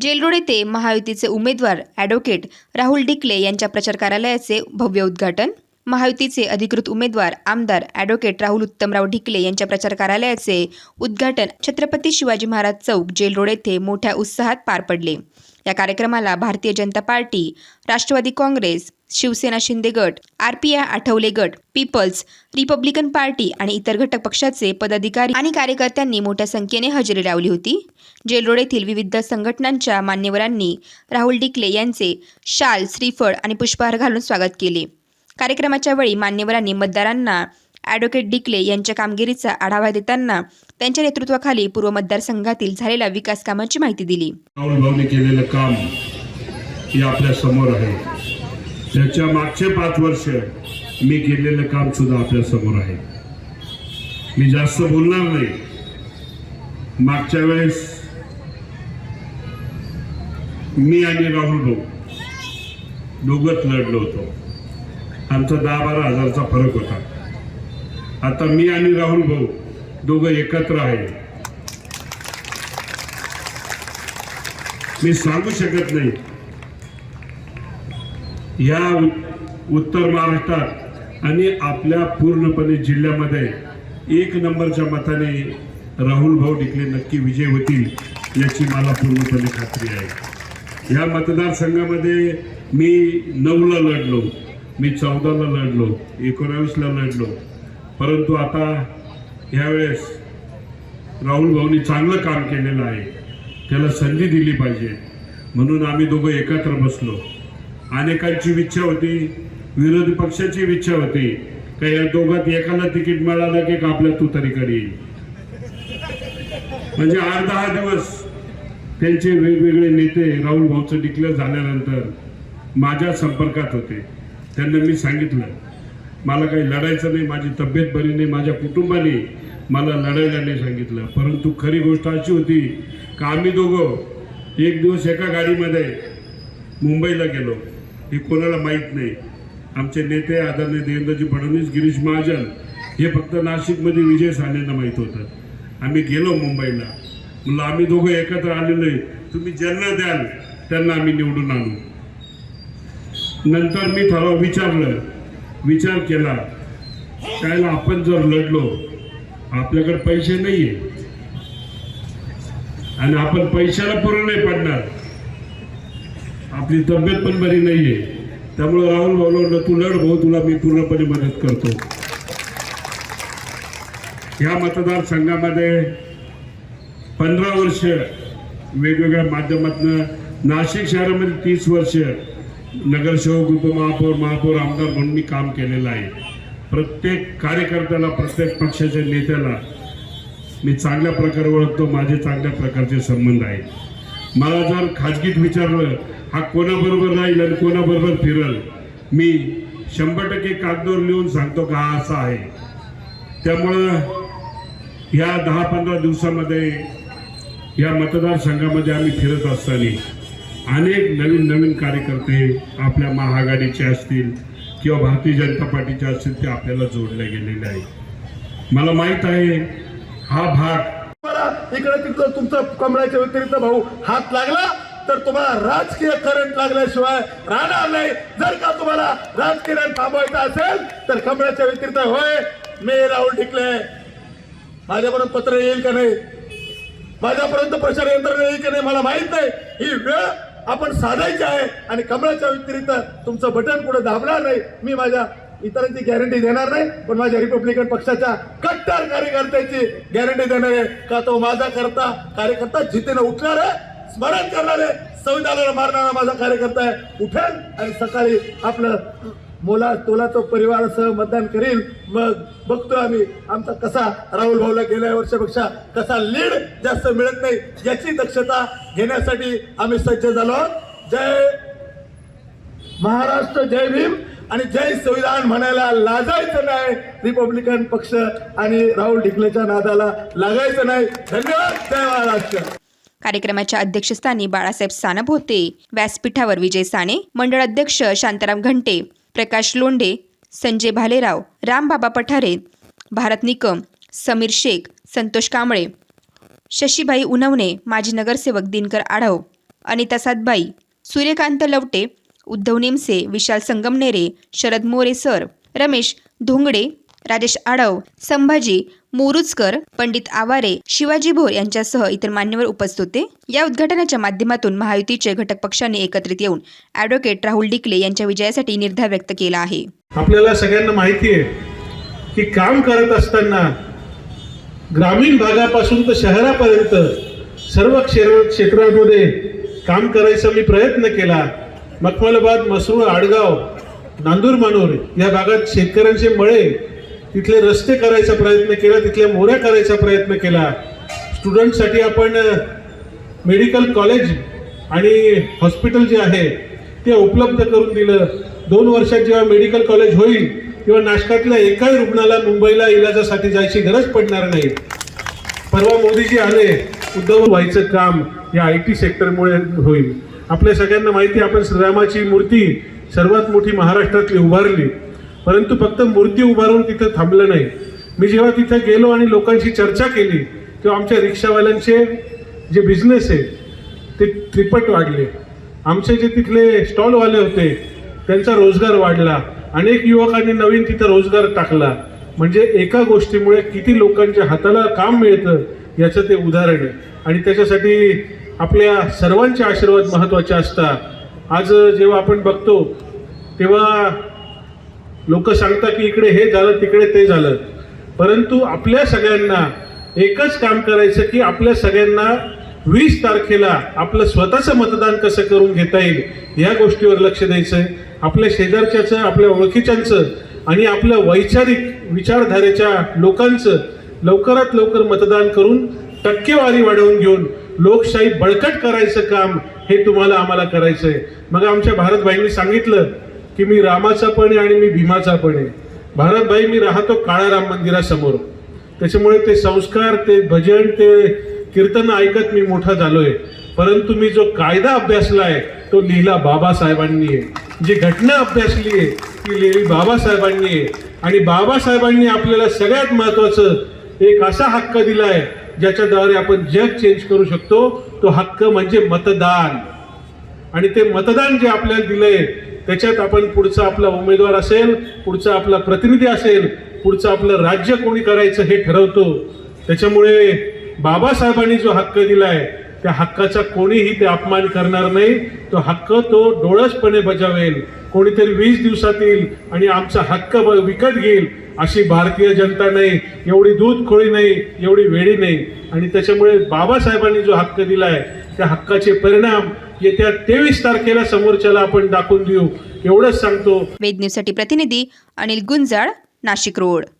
Jail Road येथे महायुतीचे उमेदवार ॲडव्होकेट राहुल डिकले यांच्या प्रचार कार्यालयाचे भव्य उद्घाटन. महायुतीचे अधिकृत उमेदवार आमदार ॲडव्होकेट राहुल उत्तमराव ढिकले यांच्या प्रचार कार्यालयाचे उद्घाटन. छत्रपती शिवाजी महाराज चौक जेल रोड येथे मोठ्या उत्साहात पार पडले. या कार्यक्रमाला भारतीय जनता पार्टी राष्ट्रवादी काँग्रेस शिवसेना शिंदे गट आर पी आय आठवले गट पीपल्स रिपब्लिकन पार्टी आणि इतर घटक पक्षाचे पदाधिकारी आणि कार्यकर्त्यांनी मोठ्या संख्येने हजेरी लावली होती. जेलरोड येथील विविध संघटनांच्या मान्यवरांनी राहुल डिकले यांचे शाल श्रीफळ आणि पुष्पहार घालून स्वागत केले. कार्यक्रमाच्या वेळी मान्यवरांनी मतदारांना ॲडव्होकेट डिकले यांच्या कामगिरीचा आढावा देताना त्यांच्या नेतृत्वाखाली पूर्व मतदारसंघातील झालेल्या विकास कामांची माहिती दिली. केलेलं काम हे आपल्यासमोर आहे. त्याच्या मागचे पाच वर्ष मी केलेलं काम सुद्धा आपल्यासमोर आहे. मी जास्त बोलणार नाही. मागच्या वेळेस मी आणि राहुल भाऊ दोघंच लढलो होतो. आमचा दहा बारा हजारचा फरक होता. आता मी आणि राहुल भाऊ दोघं एकत्र आहे. मी सांगू शकत नाही. या उत्तर महाराष्ट्रात आणि आपल्या पूर्णपणे जिल्ह्यामध्ये एक नंबरच्या मताने राहुल भाऊ डिकले नक्की विजय होतील याची मला पूर्णपणे खात्री आहे. या मतदारसंघामध्ये मी नऊला लढलो मी चौदाला लढलो एकोणावीसला लढलो. परंतु आता ह्यावेळेस राहुल भाऊनी चांगलं काम केलेलं आहे. त्याला संधी दिली पाहिजे. म्हणून आम्ही दोघं एकत्र बसलो. अनेकांची इच्छा होती विरोधी पक्षाची इच्छा होती का या दोघात एकाला तिकीट मिळालं की आपल्या तू तरी येईल? म्हणजे आठ दहा दिवस त्यांचे वेगवेगळे नेते राहुल भाऊचं डिक्लेअर झाल्यानंतर माझ्या संपर्कात होते. त्यांना मी सांगितलं मला काही लढायचं नाही माझी तब्येत बरी नाही माझ्या कुटुंबाने मला लढायला नाही सांगितलं. परंतु खरी गोष्ट अशी होती का आम्ही दोघं एक दिवस एका गाडीमध्ये मुंबईला गेलो. हे कोणाला माहीत नाही. आमचे नेते आदरणीय देवेंद्रजी फडणवीस गिरीश महाजन हे फक्त नाशिकमध्ये विजय सानेंना माहीत होतं. आम्ही गेलो मुंबईला. म्हणलं आम्ही दोघं एकत्र आलेलो आहे. तुम्ही ज्यांना द्याल त्यांना आम्ही निवडून आणू. नंतर मी ठराव विचारलं. विचार केला. त्याला आपण जर लढलो आपल्याकडे पैसे नाहीये. आणि आपण पैशाला पुरं नाही पडणार. आपली तब्येत पण बरी नाहीये. त्यामुळे राहुल भाऊ तू लढ भाऊ तुला मी पूर्णपणे मदत करतो. ह्या मतदारसंघामध्ये पंधरा वर्ष वेगवेगळ्या माध्यमातून नाशिक शहरामध्ये तीस वर्ष नगरसेवक उपमहापौर महापौर आमदार म्हणून मी काम केलेलं आहे. प्रत्येक कार्यकर्त्याला प्रत्येक पक्षाच्या नेत्याला मी चांगल्या प्रकारे ओळखतो माझे चांगल्या प्रकारचे संबंध आहेत. मला जर खाजगीत विचारलं हा कोणाबरोबर राहील आणि कोणाबरोबर फिरल? मी शंभर टक्के कागदोर लिहून सांगतो का हा असा आहे. त्यामुळं या दहा पंधरा दिवसामध्ये या मतदारसंघामध्ये आम्ही फिरत असताना अनेक नवीन नवीन कार्यकर्ते आपल्या महाआघाडीचे असतील किंवा भारतीय जनता पार्टीचे असतील ते आपल्याला जोडले गेलेले आहे मला माहीत आहे हा भाग इकडे तिकडं तुमचा कमळाच्या व्यतिरिक्त भाऊ हात लागला तर तुम्हाला राजकीय करंट लागल्याशिवाय राहणार नाही. जर का तुम्हाला राजकीय थांबवायचं असेल तर कमळाच्या व्यतिरिक्त होय मी राहुल टिकले माझ्यापर्यंत पत्र येईल का नाही? माझ्यापर्यंत प्रचार यंत्रणा येईल का नाही मला माहीत नाही. ही वेळ आपण साधायची आहे आणि कमळाच्या व्यतिरिक्त तुमचं बटन पुढे दाबणार नाही मी माझ्या इतरांची गॅरंटी देणार नाही पण माझ्या रिपब्लिकन पक्षाच्या कट्टर कार्यकर्त्याची गॅरंटी देणार आहे. का तो माझा करता कार्यकर्ता जितेनं उठणार आहे? स्मरण करणार आहे संविधानाला मारणारा माझा कार्यकर्ता आहे. उठेल आणि सकाळी आपलं मोला तोलाचं परिवारासह मतदान करील. मग बघतो आम्ही आमचा कसा राहुल भाऊला गेल्या वर्षापेक्षा कसा लीड जास्त मिळत नाही याची दक्षता घेण्यासाठी आम्ही सज्ज झालो आहोत. जय महाराष्ट्र जय भीम. आणि जय संविधान म्हणायला लाजायचं नाही. रिपब्लिकन पक्ष आणि राहुल ढिकलेच्या नादाला लागायचं नाही. धन्यवाद. जय महाराष्ट्र. कार्यक्रमाच्या अध्यक्षस्थानी बाळासाहेब सानप होते व्यासपीठावर विजय साने मंडळ अध्यक्ष शांताराम घंटे प्रकाश लोंढे संजय भालेराव रामबाबा पठारे भारत निकम समीर शेख संतोष कांबळे शशीबाई उनवणे माजी नगरसेवक दिनकर आढाव अनिता सातबाई सूर्यकांत लवटे उद्धव निमसे विशाल संगमनेरे शरद मोरे सर रमेश धोंगडे राजेश आडव संभाजी मोरुचकर पंडित आवारे शिवाजी भोर यांच्यासह इतर मान्यवर उपस्थित होते. या उद्घाटनाच्या माध्यमातून महायुतीचे घटक पक्षांनी एकत्रित येऊन ॲडव्होकेट राहुल डिकले यांच्या विजयासाठी निर्धार व्यक्त केला आहे. आपल्याला सगळ्यांना माहिती आहे की काम करत असताना ग्रामीण भागापासून तर शहरापर्यंत सर्व क्षेत्र क्षेत्रांमध्ये काम करायचा मी प्रयत्न केला. मखमलाबाद मसरूळ आडगाव नांदूर मानूर या भागात शेतकऱ्यांचे मळे तिथले रस्ते करायचा प्रयत्न केला तिथल्या मोऱ्या करायचा प्रयत्न केला. स्टुडंटसाठी आपण मेडिकल कॉलेज आणि हॉस्पिटल जे आहे ते उपलब्ध करून दिलं. दोन वर्षात जेव्हा मेडिकल कॉलेज होईल तेव्हा नाशकातल्या एकाही रुग्णाला मुंबईला इलाजासाठी जायची गरज पडणार नाही. परवा मोदीजी आले उद्धव व्हायचं काम या आय टी सेक्टरमुळे होईल. आपल्या सगळ्यांना माहिती आपण श्रीरामाची मूर्ती सर्वात मोठी महाराष्ट्रातली उभारली. परंतु फक्त मूर्ती उभारून तिथं थांबलं नाही. मी जेव्हा तिथं गेलो आणि लोकांशी चर्चा केली तेव्हा आमच्या रिक्षावाल्यांचे जे बिझनेस आहे ते त्रिपट वाढले. आमचे जे तिथले स्टॉलवाले होते त्यांचा रोजगार वाढला. अनेक युवकांनी नवीन तिथं रोजगार टाकला. म्हणजे एका गोष्टीमुळे किती लोकांच्या हाताला काम मिळतं याचं ते उदाहरण आहे. आणि त्याच्यासाठी आपल्या सर्वांचे आशीर्वाद महत्त्वाचे असतात. आज जेव्हा आपण बघतो तेव्हा लोक सांगतात की इकडे हे झालं तिकडे ते झालं. परंतु आपल्या सगळ्यांना एकच काम करायचं की आपल्या सगळ्यांना वीस तारखेला आपलं स्वतःचं मतदान कसं करून घेता येईल या गोष्टीवर लक्ष द्यायचंय. आपल्या शेजारच्याचं आपल्या ओळखीच्यांचं आणि आपल्या वैचारिक विचारधारेच्या लोकांचं लवकरात लवकर मतदान करून टक्केवारी वाढवून घेऊन लोकशाही बळकट करायचं काम हे तुम्हाला आम्हाला करायचं आहे मग आमच्या भारतभाईंनी सांगितलं की मी रामाचा पण आहे आणि मी भीमाचा पण आहे. भारतभाई मी राहतो काळाराम मंदिरासमोर. त्याच्यामुळे ते संस्कार ते भजन ते कीर्तन ऐकत मी मोठा झालोय. परंतु मी जो कायदा अभ्यासला आहे तो लिहिला बाबासाहेबांनी आहे. जी घटना अभ्यासली आहे ती लिहिली बाबासाहेबांनी आहे. आणि बाबासाहेबांनी आपल्याला सगळ्यात महत्वाचं एक असा हक्क दिला आहे ज्याच्याद्वारे आपण जग चेंज करू शकतो तो हक्क म्हणजे मतदान. आणि ते मतदान जे आपल्याला दिलंय त्याच्यात आपण पुढचा आपला उमेदवार असेल पुढचा आपला प्रतिनिधी असेल पुढचं आपलं राज्य कोणी करायचं हे ठरवतो. त्याच्यामुळे बाबासाहेबांनी जो हक्क दिलाय त्या हक्काचा कोणीही ते अपमान करणार नाही. तो हक्क तो डोळसपणे बजावेल. कोणीतरी वीस दिवसात येईल आणि आमचा हक्क ब- विकत घेईल. अशी भारतीय जनता नाही एवढी दूध खोळी नाही एवढी वेळी नाही. आणि त्याच्यामुळे बाबासाहेबांनी जो हक्क दिला आहे त्या हक्काचे परिणाम येत्या तेवीस तारखेला समोरच्याला आपण दाखवून देऊ. एवढंच सांगतो. वेद न्यूजसाठी प्रतिनिधी अनिल गुंजाळ नाशिक रोड.